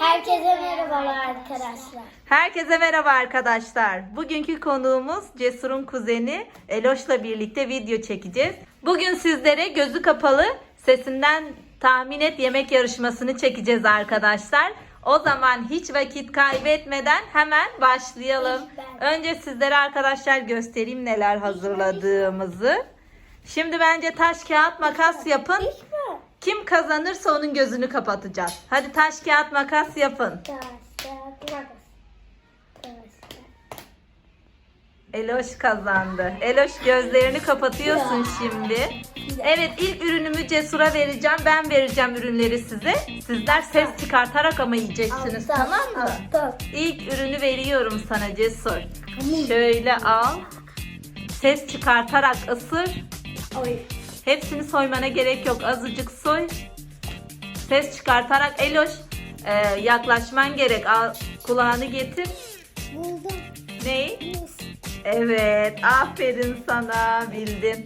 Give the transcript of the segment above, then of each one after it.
Herkese merhabalar arkadaşlar. Herkese merhaba arkadaşlar. Bugünkü konuğumuz Cesur'un kuzeni Eloş'la birlikte video çekeceğiz. Bugün sizlere gözü kapalı sesinden tahmin et yemek yarışmasını çekeceğiz arkadaşlar. O zaman hiç vakit kaybetmeden hemen başlayalım. Önce sizlere arkadaşlar göstereyim neler hazırladığımızı. Şimdi bence taş kağıt makas yapın. Kim kazanırsa onun gözünü kapatacağız. Hadi taş kağıt makas yapın. Taş, kağıt, makas. Eloş kazandı. Eloş gözlerini kapatıyorsun şimdi. Evet ilk ürünümü Cesur'a vereceğim. Ben vereceğim ürünleri size. Sizler ses çıkartarak ama yiyeceksiniz tamam mı? İlk ürünü veriyorum sana Cesur. Şöyle al. Ses çıkartarak ısır. Hepsini soymana gerek yok. Azıcık soy. Ses çıkartarak Eloş e, yaklaşman gerek. Al, kulağını getir. Buldum. Ney? Muz. Evet, aferin sana bildin.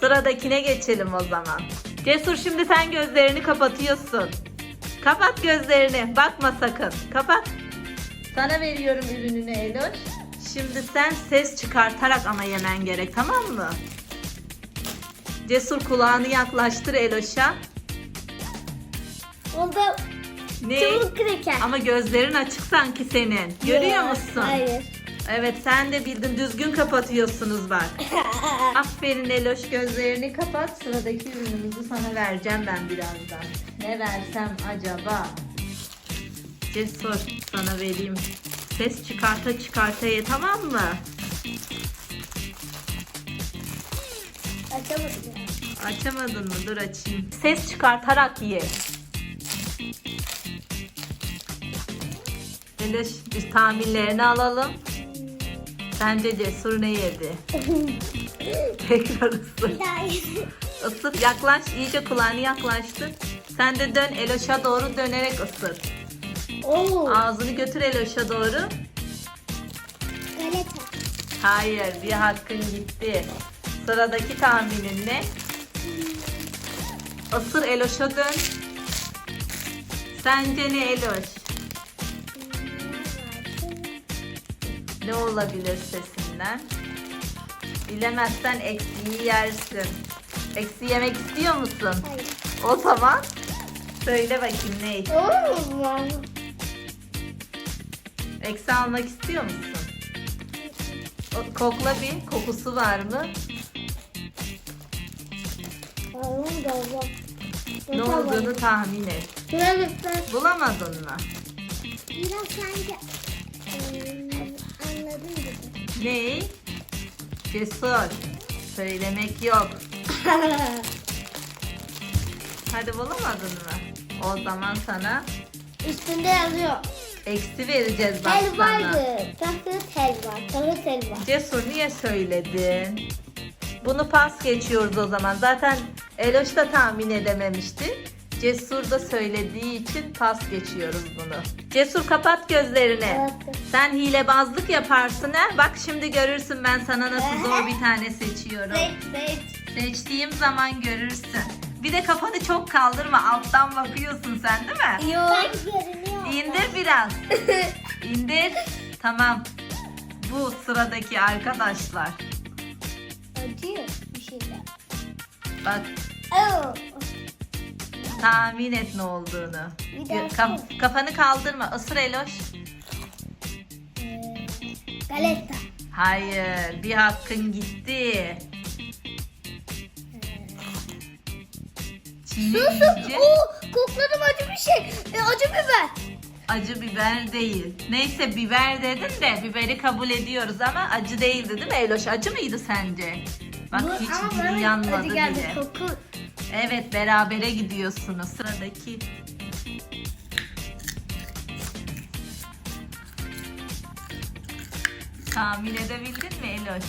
Sıradakine geçelim o zaman. Cesur şimdi sen gözlerini kapatıyorsun. Kapat gözlerini, bakma sakın. Kapat. Sana veriyorum ürününü Eloş. Şimdi sen ses çıkartarak ama yemen gerek tamam mı? Cesur kulağını yaklaştır Eloş'a. Buldum. Ne? Çubuk kreker. Ama gözlerin açık sanki senin. Görüyor Yok, musun? Hayır. Evet sen de bildin düzgün kapatıyorsunuz bak. Aferin Eloş gözlerini kapat. Sıradaki ürünümüzü sana vereceğim ben birazdan. Ne versem acaba? Cesur sana vereyim. Ses çıkarta çıkarta ye tamam mı? Açamadım. Açamadın mı? Dur açayım. Ses çıkartarak ye. Eloş biz tahminlerini alalım. Sence Cesur ne yedi? Tekrar ısır. Bir Isır yaklaş iyice kulağını yaklaştır. Sen de dön Eloş'a doğru dönerek ısır. Oo. Ağzını götür Eloş'a doğru. Galeta. Hayır bir hakkın gitti. Sıradaki tahminin ne? Isır Eloş'a dön. Sence ne Eloş? Ne olabilir sesinden? Bilemezsen eksiği yersin. Eksi yemek istiyor musun? Hayır. O zaman söyle bakayım ne? Eksi almak istiyor musun? Kokla bir. Kokusu var mı? Ne olduğunu tahmin et. Biraz. Bulamadın mı? Biraz sanki anladım gibi. Ne? Cesur. Söylemek yok. Hadi bulamadın mı? O zaman sana Üstünde yazıyor. eksi vereceğiz bak sana. Helvaydı. Tahıl helva. Tahıl helva. Cesur niye söyledin? Bunu pas geçiyoruz o zaman. Zaten Eloş da tahmin edememişti. Cesur da söylediği için pas geçiyoruz bunu. Cesur kapat gözlerini. Evet. Sen hilebazlık yaparsın ha. Bak şimdi görürsün ben sana nasıl zor bir tane seçiyorum. Seç seç. Seçtiğim zaman görürsün. Bir de kafanı çok kaldırma. Alttan bakıyorsun sen değil mi? Yok. İndir biraz. İndir. Tamam. Bu sıradaki arkadaşlar. Acıyor bir şeyler. Bak Oo. tahmin et ne olduğunu. Bir daha Kaf- kafanı kaldırma. Isır Eloş. Ee, galeta. Hayır. Bir hakkın gitti. Çiğneyince Oo, kokladım acı bir şey. E, acı biber. acı biber değil. Neyse biber dedin de biberi kabul ediyoruz ama acı değildi değil mi Eloş? Acı mıydı sence? Bak Bu- hiç dili yanmadı acı geldi, bile. Koku. Evet berabere gidiyorsunuz. Sıradaki Tahmin edebildin mi Eloş?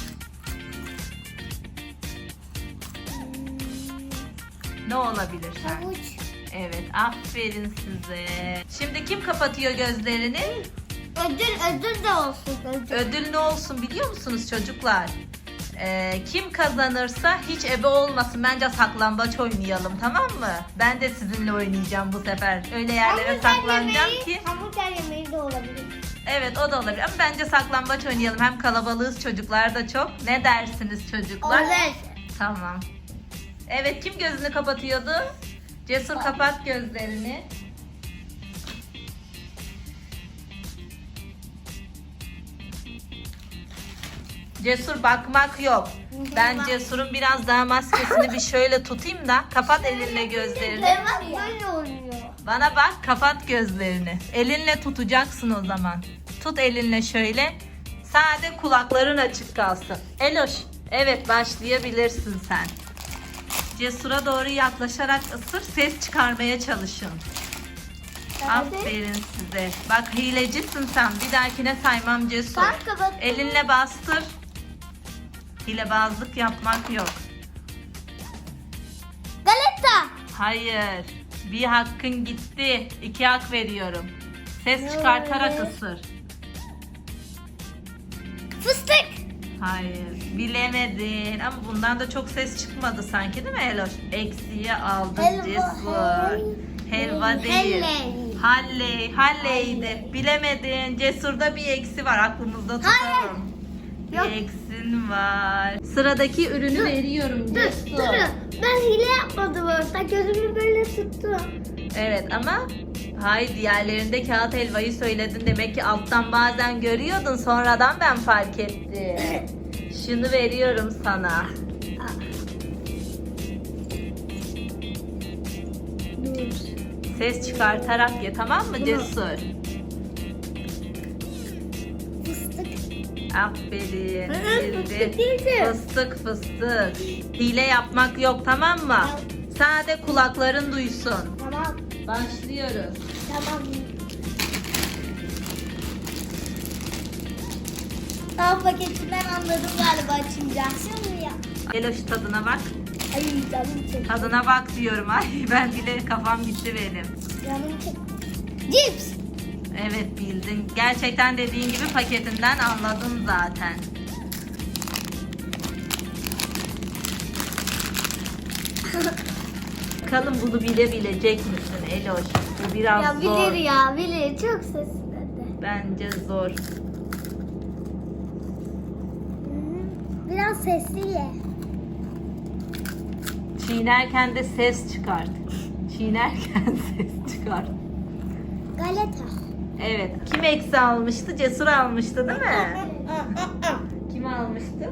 Ne olabilir? Havuç. Evet aferin size. Şimdi kim kapatıyor gözlerini? Ödül ödül de olsun. Ödül. Ödül ne olsun biliyor musunuz çocuklar? Ee, kim kazanırsa hiç ebe olmasın. Bence saklambaç oynayalım tamam mı? Ben de sizinle oynayacağım bu sefer. Öyle yerlere saklanacağım ki. Hamburger yemeği de olabilir. Evet o da olabilir ama bence saklambaç oynayalım. Hem kalabalığız çocuklar da çok. Ne dersiniz çocuklar? Olur. Tamam. Evet kim gözünü kapatıyordu? Cesur kapat gözlerini. Cesur bakmak yok. Ben Cesur'un biraz daha maskesini bir şöyle tutayım da kapat elinle gözlerini. Evet böyle oluyor. Bana bak kapat gözlerini. Elinle tutacaksın o zaman. Tut elinle şöyle. Sade kulakların açık kalsın. Eloş. Evet başlayabilirsin sen. Cesur'a doğru yaklaşarak ısır ses çıkarmaya çalışın. Aferin size. Bak hilecisin sen. Bir dahakine saymam Cesur. Bak. Elinle bastır. Hilebazlık yapmak yok. Galeta. Hayır. Bir hakkın gitti. İki hak veriyorum. Ses çıkartarak ısır. Fıstık. Hayır. Bilemedin. Ama bundan da çok ses çıkmadı sanki değil mi Eloş? Eksiye aldın Helva. Cesur. Helva değil. Halley. Halley. Halley'di. Bilemedin. Cesur'da bir eksi var. Aklımızda Hayır. tutalım. Yok. Bir eksin var. Sıradaki ürünü Dur. veriyorum Dur, Cesur. durun. Ben hile yapmadım orada. Gözümü böyle tuttum. Evet ama hayır diğerlerinde kağıt helvayı söyledin demek ki alttan bazen görüyordun sonradan ben fark ettim. Şunu veriyorum sana. Dur. Ses çıkartarak ye tamam mı Cesur? Aferin. Bildin. fıstık. Fıstık. Hile yapmak yok tamam mı? Sade kulakların duysun. Tamam. Başlıyoruz. Tamam. Daha paketinden anladım galiba açınca. Şimdi ya. Eloş tadına bak. Ay canım çekti. Tadına bak diyorum. Ay ben bile kafam gitti benim. Canım çekti. Cips. Evet bildin. Gerçekten dediğin gibi paketinden anladın zaten. Bakalım bunu bilebilecek misin Eloş? Bu biraz ya zor. bilir ya bilir. Çok sesli. Bence zor. Biraz sesli ye. Çiğnerken de ses çıkart. Çiğnerken ses çıkart. Galeta. Evet. Kim eksi almıştı? Cesur almıştı değil mi? Kim almıştı?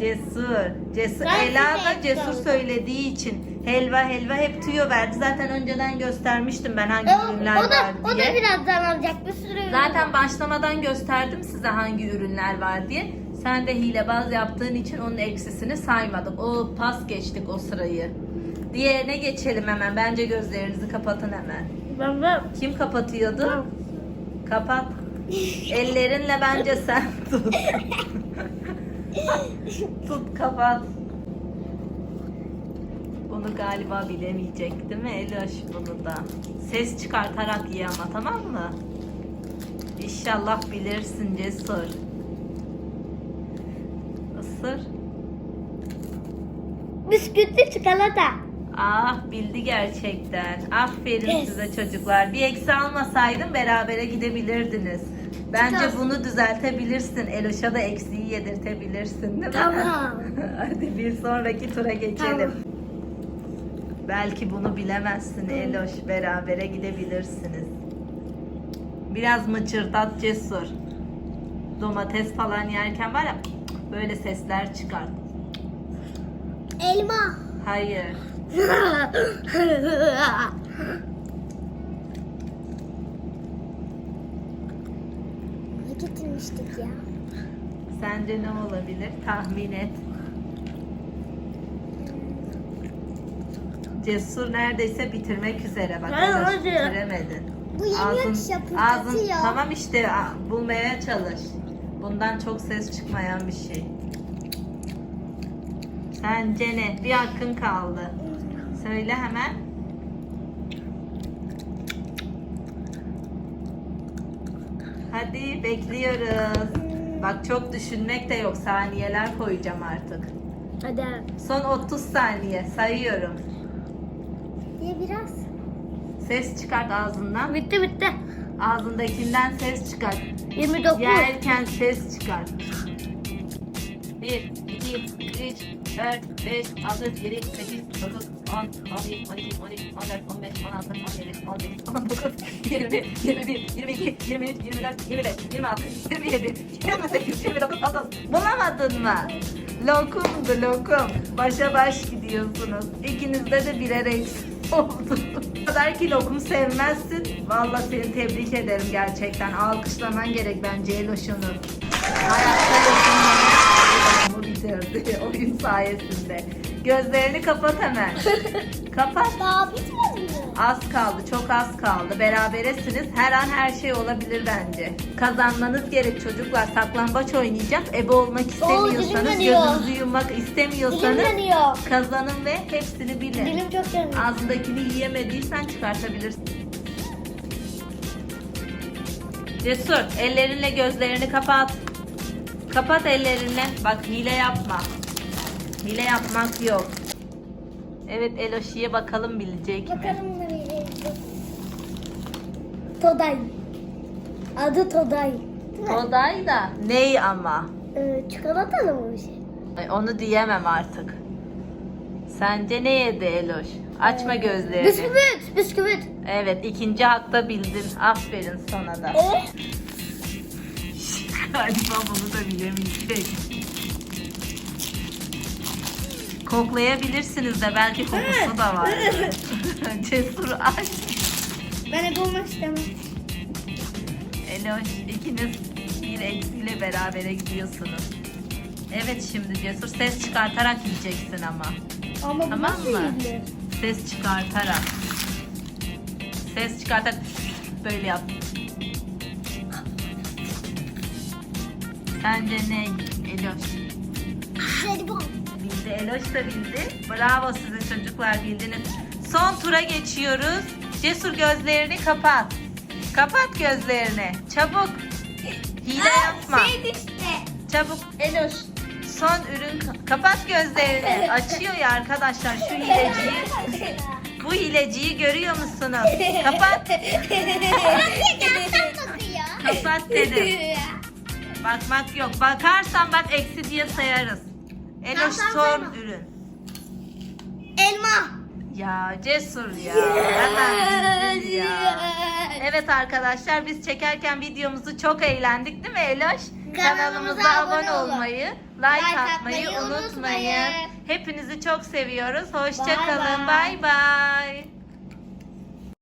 Cesur. Cesur. Ben Ela da cesur aldım. söylediği için helva helva hep tüyo verdi. Zaten önceden göstermiştim ben hangi E, o, ürünler o da var o da diye. birazdan alacak bir sürü. ürün Zaten başlamadan gösterdim size hangi ürünler var diye. Sen de hilebaz yaptığın için onun eksisini saymadık. O pas geçtik o sırayı. Diğerine geçelim hemen. Bence gözlerinizi kapatın hemen. Ben ben. Kim kapatıyordu? Kapat. Ellerinle bence sen tut. tut kapat. Bunu galiba bilemeyecek değil mi Eloş bunu da? Ses çıkartarak ye ama tamam mı? İnşallah bilirsin Cesur. Isır. Bisküvitli çikolata. Ah bildi gerçekten. Aferin Yes. size çocuklar. Bir eksi almasaydın berabere gidebilirdiniz. Bence bunu düzeltebilirsin. Eloş'a da eksiği yedirtebilirsin değil mi? Tamam. Hadi bir sonraki tura geçelim. Tamam. Belki bunu bilemezsin Eloş. Berabere gidebilirsiniz. Biraz mıçırdat cesur. Domates falan yerken var ya böyle sesler çıkart. Elma. Hayır. Ne getirmiştik ya? Sence ne olabilir? Tahmin et. Cesur neredeyse bitirmek üzere. Bak Hayır, hadi. bitiremedin. Bu yemiyor ki şapırdatıyor. Tamam işte bulmaya çalış. Bundan çok ses çıkmayan bir şey. Sence ne? Bir hakkın kaldı. Söyle hemen. Hadi bekliyoruz. Bak çok düşünmek de yok. Saniyeler koyacağım artık. Hadi. Son 30 saniye sayıyorum. Ye biraz. Ses çıkart ağzından. Bitti bitti. Ağzındakinden ses çıkart. 29. Yerken ses çıkart. 1, 2, 3, 4, 5, 6, 7, 8, 9, 10, 11, 12, 13, 14, 15, 16, 17, 18, 19, 20, 21, 22, 23, 24, 25, 26, 27, 28, 29, 30. Bulamadın mı? Lokumdu lokum. Başa baş gidiyorsunuz. İkinizde de birer eksik oldu. O kadar ki lokum sevmezsin. Vallahi seni tebrik ederim gerçekten. Alkışlaman gerek bence Eloş'unu. Hayatta lokum bitirdi oyun sayesinde. Gözlerini kapat hemen. Kapat. Daha bitmedi mi? Az kaldı, çok az kaldı. Beraberesiniz. Her an her şey olabilir bence. Kazanmanız gerek çocuklar. Saklambaç oynayacağız. Ebe olmak istemiyorsanız, yanıyor. gözünüzü yummak Dilim istemiyorsanız yanıyor. kazanın ve hepsini bilin. Dilim çok yanıyor. Ağzındakini yiyemediysen çıkartabilirsin. Cesur, ellerinle gözlerini kapat. Kapat ellerinle. Bak hile yapma. Hile yapmak yok. Evet Eloşi'ye bakalım bilecek mi? Bakalım nereye Today. Adı Today. Oday da ney ama? Ee, çikolatalı mı bir şey? Ay, Onu diyemem artık. Sence ne yedi Eloş? Açma gözlerini. Bisküvit. Bisküvit. Evet ikinci hakta bildin. Aferin sana da. Ee? Galiba bunu da bilemeyecek. Koklayabilirsiniz de belki kokusu da var. Cesur aç. Ben ebe olmak istemem. Eloş ikiniz bir eksiyle berabere gidiyorsunuz. Evet şimdi Cesur ses çıkartarak yiyeceksin ama. Ama bu Tamam nasıl mı? Ses çıkartarak. Ses çıkartarak böyle yap. Sence ne Eloş? Jelibon. Bildi Eloş da bildi. Bravo size çocuklar bildiniz. Son tura geçiyoruz. Cesur gözlerini kapat. Kapat gözlerini. Çabuk. Hile yapma. Şey işte. Çabuk Eloş. Son ürün ka- kapat gözlerini. Açıyor ya arkadaşlar şu hileciyi. Bu hileciyi görüyor musunuz? Kapat. Kapat dedim. Bakmak yok. Bakarsan bak eksi diye sayarız. Eloş Tamam, son tamam. ürün. Elma. Ya cesur ya. Hemen ya. Evet arkadaşlar biz çekerken videomuzu çok eğlendik değil mi Eloş? Kanalımıza abone olun. olmayı, like, Like atmayı atmayı unutmayın. unutmayın. Hepinizi çok seviyoruz. Hoşça Bay kalın. bay. Bay bay.